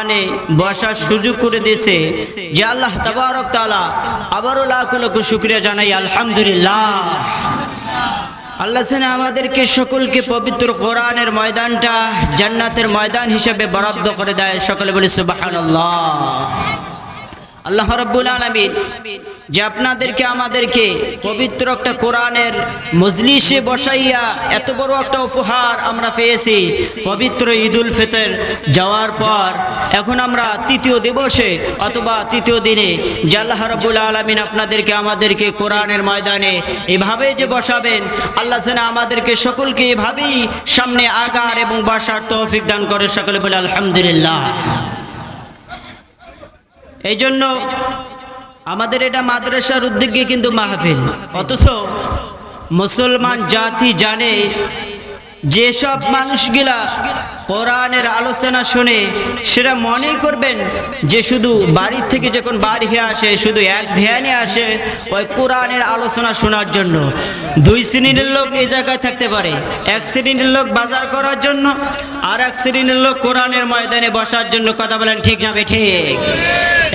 কোরআনে বসার সুযোগ করে দিয়েছে যে আল্লাহ তাবারক তালা আবারও লাখ লক্ষ শুক্রিয়া জানাই, আলহামদুলিল্লাহ। আল্লাহ সেনা আমাদেরকে সকলকে পবিত্র কোরআনের ময়দানটা জান্নাতের ময়দান হিসেবে বরাদ্দ করে দেয়। সকলে বলি সুবহানাল্লাহ। আল্লাহ রব্বুল আলমিন যে আপনাদেরকে আমাদেরকে পবিত্র একটা কোরআনের মজলিসে বসাইয়া এত বড় একটা উপহার আমরা পেয়েছি। পবিত্র ঈদুল ফিতর যাওয়ার পর এখন আমরা তৃতীয় দিবসে অথবা তৃতীয় দিনে যে আল্লাহ রব্বুল আলমিন আপনাদেরকে আমাদেরকে কোরআনের ময়দানে এভাবে যে বসাবেন, আল্লাহ সেনা আমাদেরকে সকলকে এভাবেই সামনে আগার এবং বাসার তৌফিক দান করে সকলে বলে আলহামদুলিল্লাহ। এই জন্য আমাদের এটা মাদ্রাসার উদ্যোগে কিন্তু মাহফিল। অথচ মুসলমান জাতি জানে যেসব মানুষগুলা কোরআনের আলোচনা শুনে সেটা মনে করবেন যে শুধু বাড়ির থেকে যখন বাড়ি হয়ে আসে, শুধু এক ধ্যানে আসে ওই কোরআনের আলোচনা শোনার জন্য। দুই শ্রেণির লোক এই জায়গায় থাকতে পারে। এক শ্রেণির লোক বাজার করার জন্য, আর এক শ্রেণির লোক কোরআনের ময়দানে বসার জন্য। কথা বলেন ঠিক না বেঠে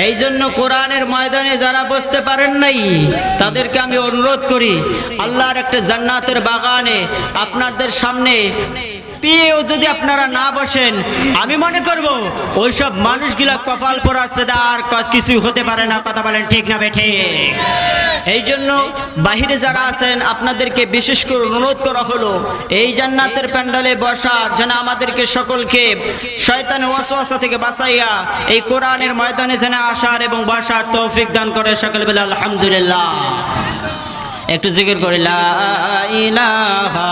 এই জন্য কোরআনের ময়দানে যারা বসতে পারেন নাই, তাদেরকে আমি অনুরোধ করি, আল্লাহর একটা জান্নাতের বাগানে আপনাদের সামনে পেয়েও যদি আপনারা না বসেন, আমি মনে করব ওইসব মানুষগুলা কপাল পড়াচ্ছে আর কিছুই হতে পারে না, কথা বলেন ঠিক না বেঠে এই জন্য বাহিরে যারা আছেন, আপনাদেরকে বিশেষ করে অনুরোধ করা হলো, এই জান্নাতের প্যান্ডালে বসার যেন আমাদেরকে সকলকে শয়তানের ওয়াসওয়াসা থেকে বাঁচাইয়া এই কোরআনের ময়দানে যেন আসার এবং বসার তৌফিক দান করে সকল বেলা, আলহামদুলিল্লাহ। একটু জিকির করি ইলাহা,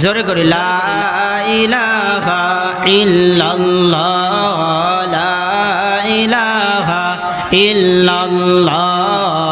জোরে করি, লা ইলাহা ইল্লাল্লাহ, লা ইলাহা ইল্লাল্লাহ।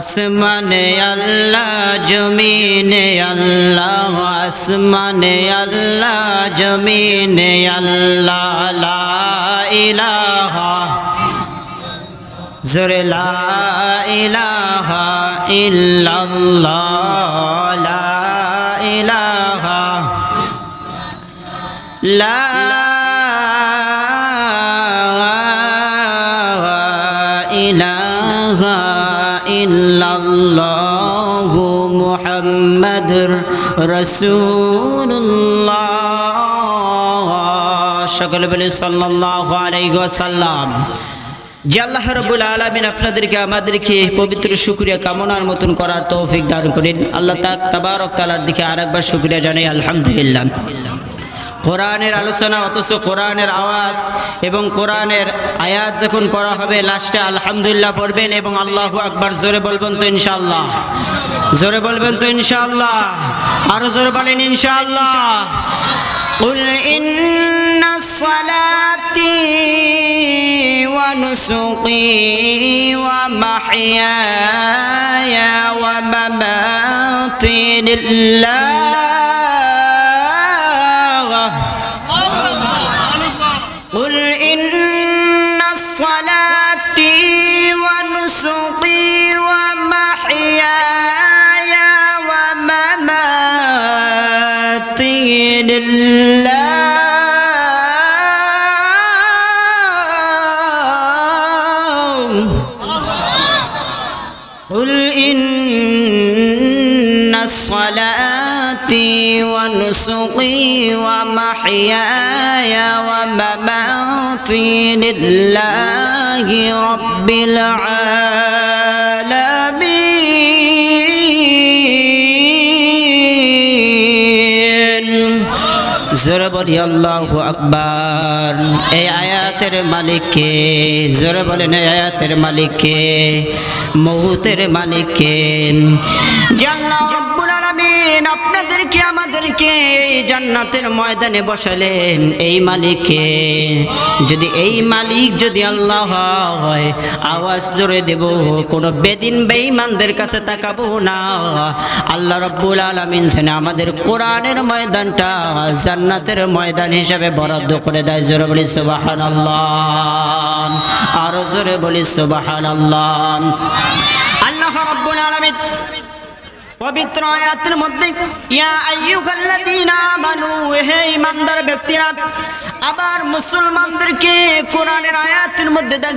আসমানে আল্লাহ, জমিনে আল্লাহ, আসমানে আল্লাহ, জমিনে আল্লাহ, লা ইলাহা। জোরে লা ইলাহা ইল্লাল্লাহ, লা ইলাহা। লা ইল্লাল্লাহ মুহাম্মাদুর রাসূলুল্লাহ। সকলে বলে সাল্লাল্লাহু আলাইহি ওয়াসাল্লাম। যে আল্লাহ রবুল আলমিন আপনাদেরকে, আমাদেরকে পবিত্র শুক্রিয়া কামনার মতন করার তৌফিক দান করেন। আল্লাহ তাক তাবারক তালার দিকে আরেকবার শুক্রিয়া জানাই, আলহামদুলিল্লাহ। কোরআনের আলোচনা, অথচ কোরআনের আওয়াজ এবং কোরআনের আয়াত যখন পড়া হবে, লাস্টে আলহামদুলিল্লাহ পড়বেন এবং আল্লাহ আকবার জোরে বলবেন তো ইনশাআল্লাহ। জোরে বলবেন তো ইনশাআল্লাহ আরো জোরে বলেন ইনশাআল্লাহ قل إن صلاتي ونسقي ومحياي ومماتي لله لله. قل إن صلاتي ونسقي ومحياي ومماتي لله رب العالمين. জোরে বলি, আল্লাহু আকবার। এই আয়াতের মালিককে, জোরে বলেন, এই আয়াতের মালিককে মহুতের মালিককে। যে আলামিন আপনাদেরকে, আমাদেরকে এই জান্নাতের ময়দানে বসালেন এই মালিককে। যদি এই মালিক যদি আল্লাহ হয়, আওয়াজ জোরে দেব, কোন বেদিন বেঈমানদের কাছে তাকাবো না। আল্লাহ রব্বুল আলামিন সেনে আমাদের কোরআনের ময়দানটা জান্নাতের ময়দান হিসাবে বরাদ্দ করে দেয়। জোরে বলি, সুবহানাল্লাহ। আরও জোরে বলি, সুবহানাল্লাহ। পবিত্র আয়াতের মধ্যে, ইয়া আইয়ুহাল্লাযীনা আমানু, হে ঈমানদার ব্যক্তিরা, আবার মুসলমানদেরকে কোরআনের আয়াতের মধ্যে দেখ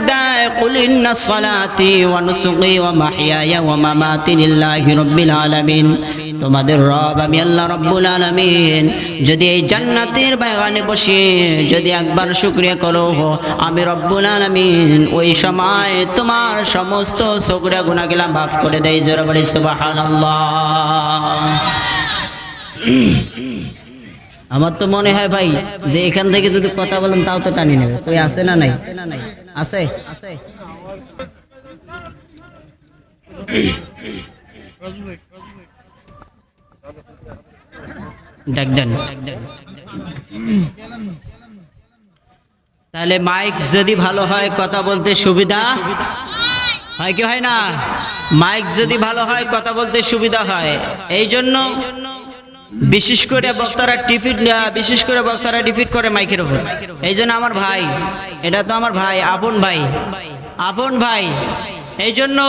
কুল ইন্না সলাতি ওয়া নুসুকি ওয়া মাহইয়ায়া ওয়া মামাতি লিল্লাহি রাব্বিল আলামিন। তোমাদের রব, আমি আল্লাহ রব্বুল আলামিন। যদি এই জান্নাতের বাগানে বসে যদি একবার শুকরিয়া করো, আমি রব্বুল আলামিন ওই সময় তোমার সমস্ত সগরা গুনাহগুলা মাফ করে দেয় জোরে বলি সুবহানাল্লাহ। আমার তো মনে হয় ভাই, যে এখান থেকে যদি কথা বলেন তাও তো টানি নেবে। তুই আছে না নাই? আছে? আছে তাহলে মাইক যদি ভালো হয়, কথা বলতে সুবিধা? হয় কি হয় না? মাইক যদি ভালো হয়, কথা বলতে সুবিধা হয়। এই জন্য বিশেষ করে বক্তারা টিফিট বিশেষ করে বক্তারা ডিফিট করে মাইকের উপর। এই জন্য আমার ভাই, এটা তো আমার ভাই, আপন ভাই। আপন ভাই। এই জন্য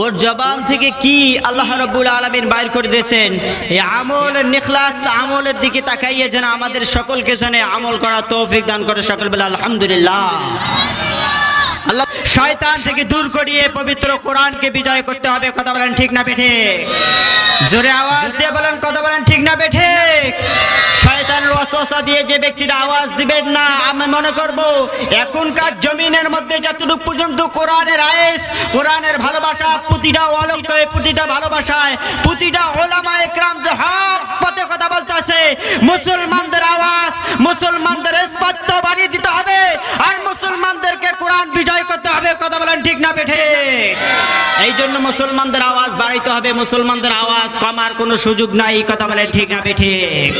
ওর জবান থেকে কি আল্লাহ রব্বুল আলমিন বাইর করে দিয়েছেন? এই আমল নিখলাস, আমলের দিকে তাকাইয়ে যেন আমাদের সকলকে যেন আমল করা তৌফিক দান করে সকল বেলা আলহামদুলিল্লাহ। আল্লাহ শয়তান থেকে দূর করিয়ে পবিত্র কোরআনকে বিজয় করতে হবে, কথা বলেন ঠিক না, বেঠে। জোরে আওয়াজ দিয়ে বলেন, কথা বলেন, ঠিক না বেঠে শয়তানের ওয়াসওয়াসা দিয়ে যে ব্যক্তিরা আওয়াজ দিবেন না, আমি মনে করব এখনকার জমিনের মধ্যে যতটুকু পর্যন্ত কোরআনের আয়েস, কোরআনের ভালোবাসা প্রতিটা অলঙ্কারে, প্রতিটা ভালোবাসায়, প্রতিটা ওলামা একরাম যে হক পথে কথা বলতেছে মুসলমানদের আওয়াজ মুসলমানদের স্পষ্ট বাড়িয়ে দিতে হবে আর মুসলমানদেরকে কোরআন বিজয় করতে হবে কথা বলেন ঠিক না বেঠে এই জন্য মুসলমানদের আওয়াজ বাড়াইতে হবে। মুসলমানদের আওয়াজ কমার কোনো সুযোগ নাই। কথা বলে ঠিক না ঠিক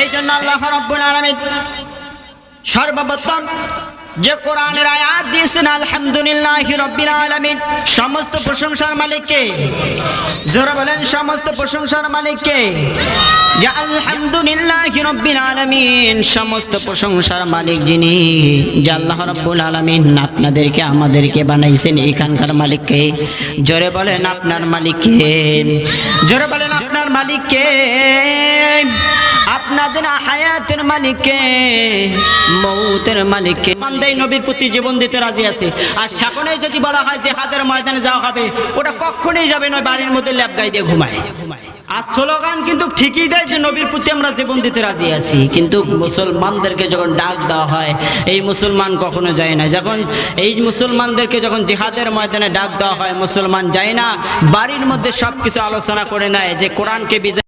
এই জন্য আল্লাহ রব্বুল আলামিন সর্বপ্রথম যে কোরআনের আয়াত দিয়েছেন, আলহামদুলিল্লাহ রব্বিল আলামিন। সমস্ত প্রশংসার মালিককে, জোরে বলেন, সমস্ত প্রশংসার মালিককে, যে আলহামদুলিল্লাহ রব্বিল আলামিন, সমস্ত প্রশংসার মালিক যিনি, যে আল্লাহ রব্বুল আলামিন আপনাদেরকে, আমাদেরকে বানাইছেন এখানকার মালিককে। জোরে বলেন, আপনার মালিককে, জোরে বলেন, আপনার মালিককে। আপনাদের হায়াতের মালিককে মৌতের মালিককে মান্দাই নবীর প্রতি জীবন দিতে রাজি আছে। আর যদি বলা হয় যে হাতের ময়দানে যাওয়া হবে, ওটা যাবে নয় বাড়ির মধ্যে গাই দিয়ে ঘুমায়। আর স্লোগান কিন্তু ঠিকই দেয় যে নবীর প্রতি আমরা জীবন দিতে রাজি আছি। কিন্তু মুসলমানদেরকে যখন ডাক দেওয়া হয়, এই মুসলমান কখনো যায় না। যখন এই মুসলমানদেরকে যখন জিহাদের ময়দানে ডাক দেওয়া হয়, মুসলমান যায় না। বাড়ির মধ্যে সব কিছু আলোচনা করে নেয় যে কোরআনকে বিজয়